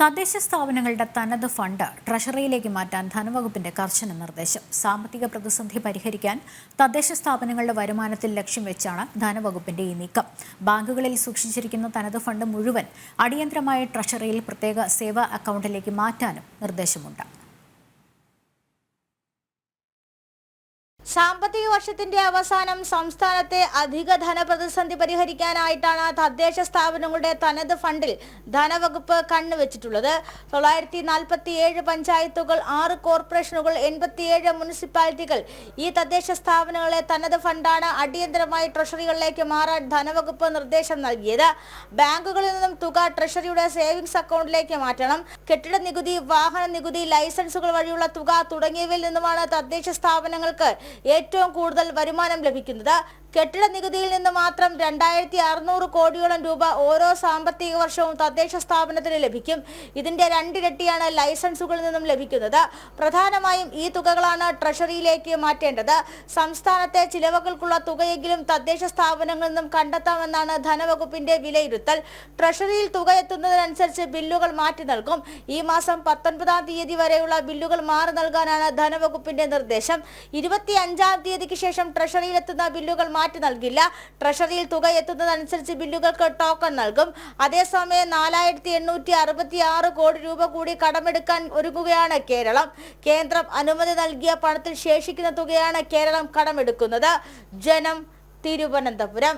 തദ്ദേശ സ്ഥാപനങ്ങളുടെ തനത് ഫണ്ട് ട്രഷറിയിലേക്ക് മാറ്റാൻ ധനവകുപ്പിന്റെ കർശന നിർദ്ദേശം. സാമ്പത്തിക പ്രതിസന്ധി പരിഹരിക്കാൻ തദ്ദേശ സ്ഥാപനങ്ങളുടെ വരുമാനത്തിൽ ലക്ഷ്യം വെച്ചാണ് ധനവകുപ്പിന്റെ ഈ നീക്കം. ബാങ്കുകളിൽ സൂക്ഷിച്ചിരിക്കുന്ന തനത് ഫണ്ട് മുഴുവൻ അടിയന്തരമായി ട്രഷറിയിൽ പ്രത്യേക സേവാ അക്കൗണ്ടിലേക്ക് മാറ്റാനും നിർദ്ദേശമുണ്ട്. സാമ്പത്തിക വർഷത്തിന്റെ അവസാനം സംസ്ഥാനത്തെ അധിക ധനപ്രതിസന്ധി പരിഹരിക്കാനായിട്ടാണ് തദ്ദേശ സ്ഥാപനങ്ങളുടെ തനത് ഫണ്ടിൽ ധനവകുപ്പ് കണ്ണുവച്ചിട്ടുള്ളത്. തൊള്ളായിരത്തി നാൽപ്പത്തി ഏഴ് പഞ്ചായത്തുകൾ ആറ് കോർപ്പറേഷനുകൾ എൺപത്തിയേഴ് മുനിസിപ്പാലിറ്റികൾ ഈ തദ്ദേശ സ്ഥാപനങ്ങളെ തനത് ഫണ്ടാണ് അടിയന്തരമായി ട്രഷറികളിലേക്ക് മാറാൻ ധനവകുപ്പ് നിർദ്ദേശം നൽകിയത്. ബാങ്കുകളിൽ നിന്നും തുക ട്രഷറിയുടെ സേവിങ്സ് അക്കൗണ്ടിലേക്ക് മാറ്റണം. കെട്ടിട നികുതി വാഹന നികുതി ലൈസൻസുകൾ വഴിയുള്ള തുക തുടങ്ങിയവയിൽ നിന്നുമാണ് തദ്ദേശ സ്ഥാപനങ്ങൾക്ക് ഏറ്റവും കൂടുതൽ വരുമാനം ലഭിക്കുന്നത് കെട്ടിട നികുതിയിൽ നിന്ന് മാത്രം രണ്ടായിരത്തി അറുന്നൂറ് കോടിയോളം രൂപ ഓരോ സാമ്പത്തിക വർഷവും തദ്ദേശ സ്ഥാപനത്തിന് ലഭിക്കും. ഇതിന്റെ രണ്ടിരട്ടിയാണ് ലൈസൻസുകളിൽ നിന്നും ലഭിക്കുന്നത്. പ്രധാനമായും ഈ തുകകളാണ് ട്രഷറിയിലേക്ക് മാറ്റേണ്ടത്. സംസ്ഥാനത്തെ ചിലവുകൾക്കുള്ള തുകയെങ്കിലും തദ്ദേശ സ്ഥാപനങ്ങളിൽ നിന്നും കണ്ടെത്താമെന്നാണ് ധനവകുപ്പിന്റെ വിലയിരുത്തൽ. ട്രഷറിയിൽ തുക എത്തുന്നതിനനുസരിച്ച് ബില്ലുകൾ മാറ്റി നൽകും. ഈ മാസം പത്തൊൻപതാം തീയതി വരെയുള്ള ബില്ലുകൾ മാറി നൽകാനാണ് ധനവകുപ്പിന്റെ നിർദ്ദേശം. ഇരുപത്തി അഞ്ചാം തീയതിക്ക് ശേഷം ട്രഷറിയിൽ എത്തുന്ന ബില്ലുകൾ മാറ്റി നൽകില്ല. ട്രഷറിയിൽ തുക എത്തുന്നതനുസരിച്ച് ബില്ലുകൾക്ക് ടോക്കൺ നൽകും. അതേസമയം നാലായിരത്തി എണ്ണൂറ്റി അറുപത്തി ആറ് കോടി രൂപ കൂടി കടമെടുക്കാൻ ഒരുങ്ങുകയാണ് കേരളം. കേന്ദ്രം അനുമതി നൽകിയ പണത്തിൽ ശേഷിക്കുന്ന തുകയാണ് കേരളം കടമെടുക്കുന്നത്. ജനം തിരുവനന്തപുരം.